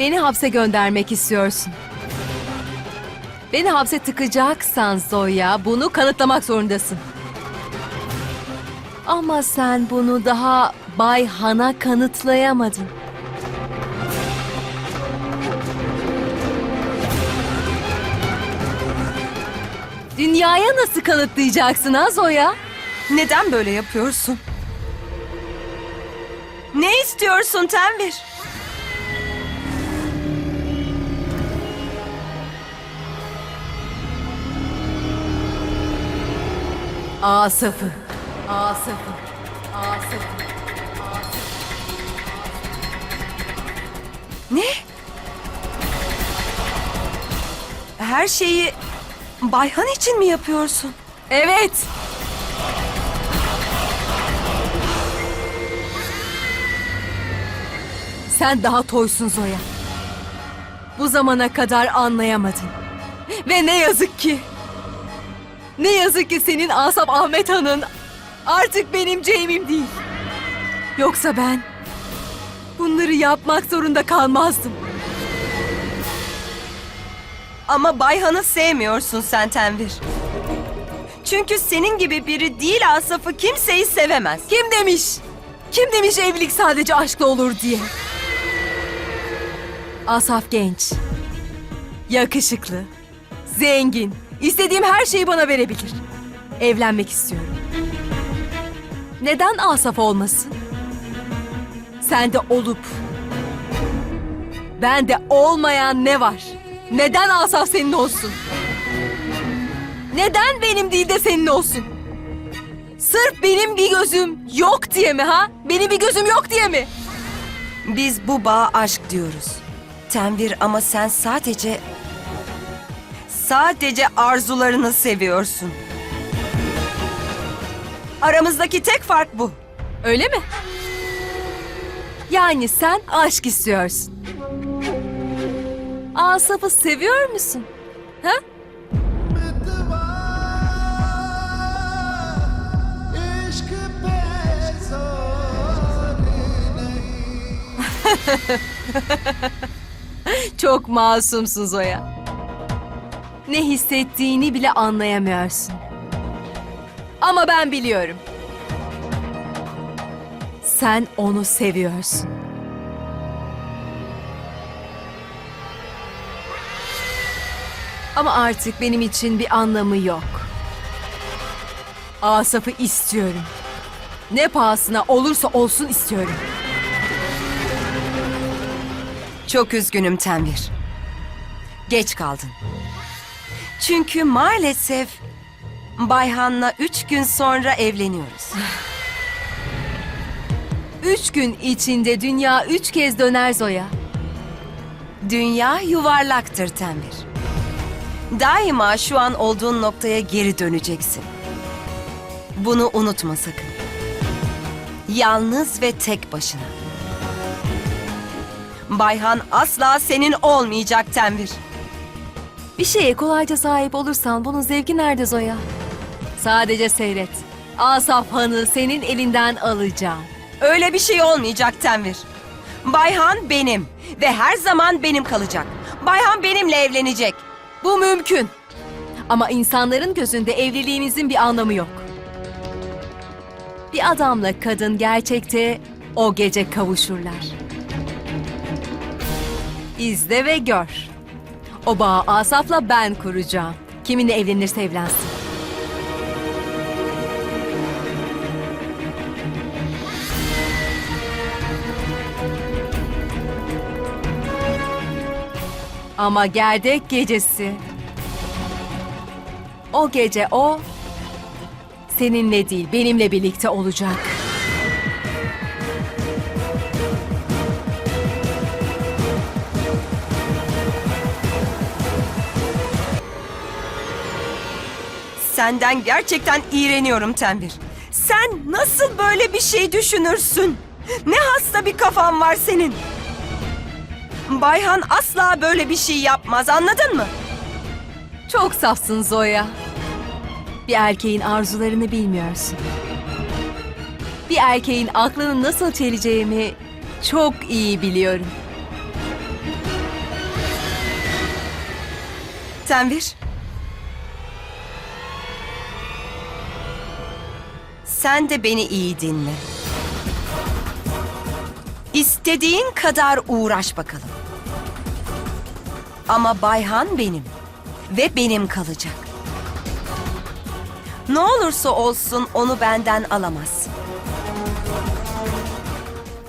Beni hapse göndermek istiyorsun. Beni hapse tıkacaksan Zoya bunu kanıtlamak zorundasın. Ama sen bunu daha Bay Han'a kanıtlayamadın. Dünyaya nasıl kanıtlayacaksın ha Zoya? Neden böyle yapıyorsun? Ne istiyorsun Tenvir? Asaf'ı. Asaf'ı. Asaf'ı. Ne? Her şeyi Bayhan için mi yapıyorsun? Evet. Sen daha toysun Zoya. Bu zamana kadar anlayamadın. Ve ne yazık ki... Ne yazık ki senin Asap Ahmet Han'ın artık benim Jamie'im değil. Yoksa ben bunları yapmak zorunda kalmazdım. Ama Bayhan'ı sevmiyorsun sen Tenvir. Çünkü senin gibi biri değil Asaf'ı kimseyi sevemez. Kim demiş? Kim demiş evlilik sadece aşkla olur diye? Asaf genç. Yakışıklı. Zengin. İstediğim her şeyi bana verebilir. Evlenmek istiyorum. Neden Asaf olmasın? Sende olup bende olmayan ne var? Neden Asaf senin olsun? Neden benim değil de senin olsun? Sırf benim bir gözüm yok diye mi ha? Benim bir gözüm yok diye mi? Biz bu bağa aşk diyoruz. Tenvir ama sen sadece... Sadece arzularını seviyorsun. Aramızdaki tek fark bu. Öyle mi? Yani sen aşk istiyorsun. Asaf'ı seviyor musun? Ha? Çok masumsun Zoya. Ne hissettiğini bile anlayamıyorsun. Ama ben biliyorum. Sen onu seviyorsun. Ama artık benim için bir anlamı yok. Asaf'ı istiyorum. Ne pahasına olursa olsun istiyorum. Çok üzgünüm Tenvir. Geç kaldın. Çünkü maalesef Bayhan'la üç gün sonra evleniyoruz. Üç gün içinde dünya üç kez döner Zoya. Dünya yuvarlaktır Tenvir. Daima şu an olduğun noktaya geri döneceksin. Bunu unutma sakın. Yalnız ve tek başına. Bayhan asla senin olmayacak Tenvir. Bir şeye kolayca sahip olursan bunun zevki nerede Zoya? Sadece seyret. Asaf Han'ı senin elinden alacağım. Öyle bir şey olmayacak Tenvir. Bayhan benim ve her zaman benim kalacak. Bayhan benimle evlenecek. Bu mümkün. Ama insanların gözünde evliliğinizin bir anlamı yok. Bir adamla kadın gerçekte o gece kavuşurlar. İzle ve gör. O bağı Asaf'la ben kuracağım. Kiminle evlenirse evlensin. Ama gerdek gecesi. O gece o seninle değil benimle birlikte olacak. Senden gerçekten iğreniyorum Tembir. Sen nasıl böyle bir şey düşünürsün? Ne hasta bir kafan var senin. Bayhan asla böyle bir şey yapmaz anladın mı? Çok safsın Zoya. Bir erkeğin arzularını bilmiyorsun. Bir erkeğin aklını nasıl çeleceğimi çok iyi biliyorum. Tenvir, Sen de beni iyi dinle. İstediğin kadar uğraş bakalım. Ama Bayhan benim ve benim kalacak. Ne olursa olsun onu benden alamazsın.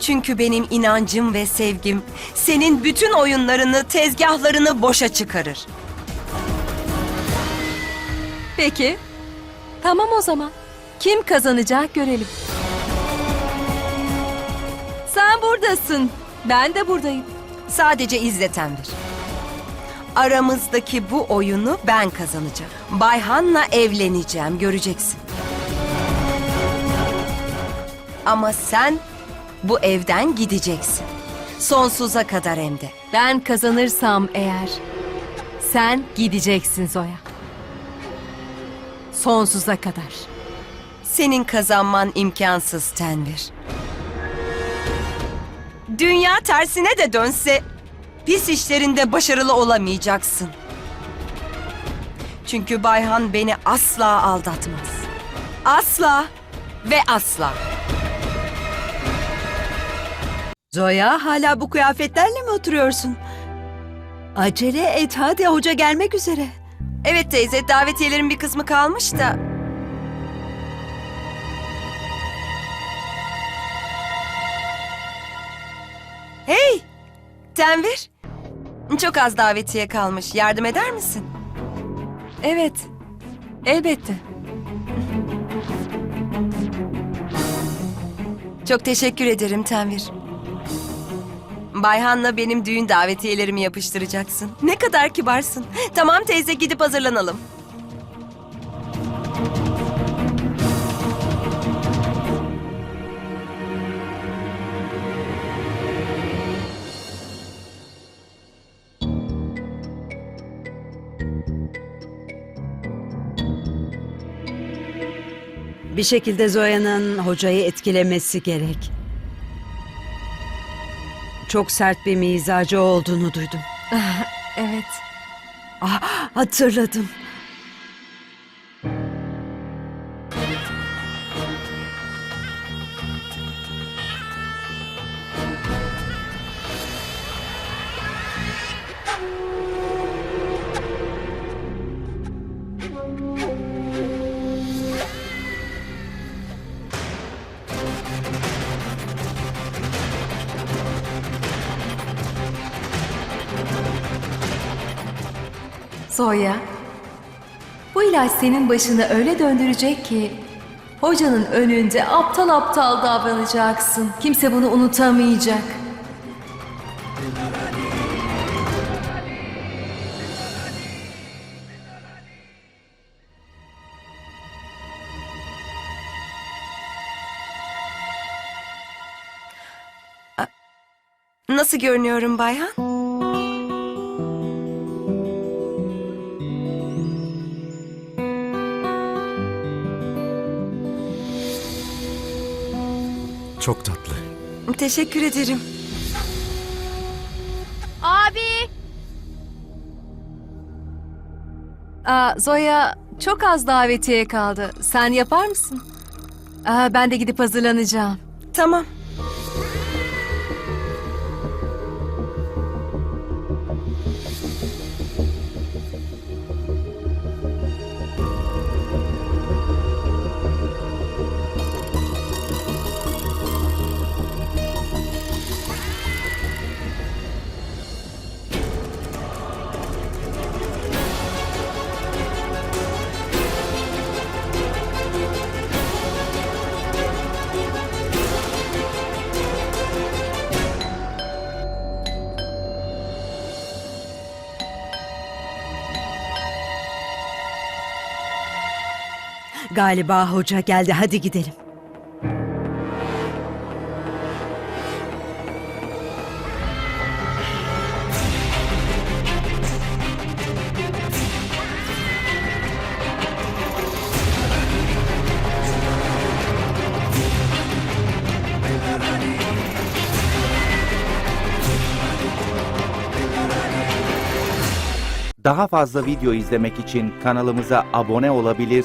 Çünkü benim inancım ve sevgim senin bütün oyunlarını, tezgahlarını boşa çıkarır. Peki. Tamam o zaman. Kim kazanacak görelim. Sen buradasın. Ben de buradayım. Sadece izle Tenvir. Aramızdaki bu oyunu ben kazanacağım. Bayhan'la evleneceğim, göreceksin. Ama sen bu evden gideceksin. Sonsuza kadar hem de. Ben kazanırsam eğer sen gideceksin Zoya. Sonsuza kadar. Senin kazanman imkansız Tenvir. Dünya tersine de dönse pis işlerinde başarılı olamayacaksın. Çünkü Bayhan beni asla aldatmaz. Asla ve asla. Zoya hala bu kıyafetlerle mi oturuyorsun? Acele et hadi hoca gelmek üzere. Evet teyze davetiyelerin bir kısmı kalmış da. Hey! Tenvir. Çok az davetiye kalmış. Yardım eder misin? Evet. Elbette. Çok teşekkür ederim Tenvir. Bayhan'la benim düğün davetiyelerimi yapıştıracaksın. Ne kadar kibarsın. Tamam teyze gidip hazırlanalım. Bir şekilde Zoya'nın hocayı etkilemesi gerek. Çok sert bir mizacı olduğunu duydum. Evet. Ah, hatırladım. Zoya. Bu ilaç senin başını öyle döndürecek ki hocanın önünde aptal aptal davranacaksın. Kimse bunu unutamayacak. Nasıl görünüyorum Bayhan? Çok tatlı. Teşekkür ederim. Abi! Aa, Zoya çok az davetiye kaldı. Sen yapar mısın? Aa, ben de gidip hazırlanacağım. Tamam. Galiba hoca geldi hadi gidelim. Daha fazla video izlemek için kanalımıza abone olabilir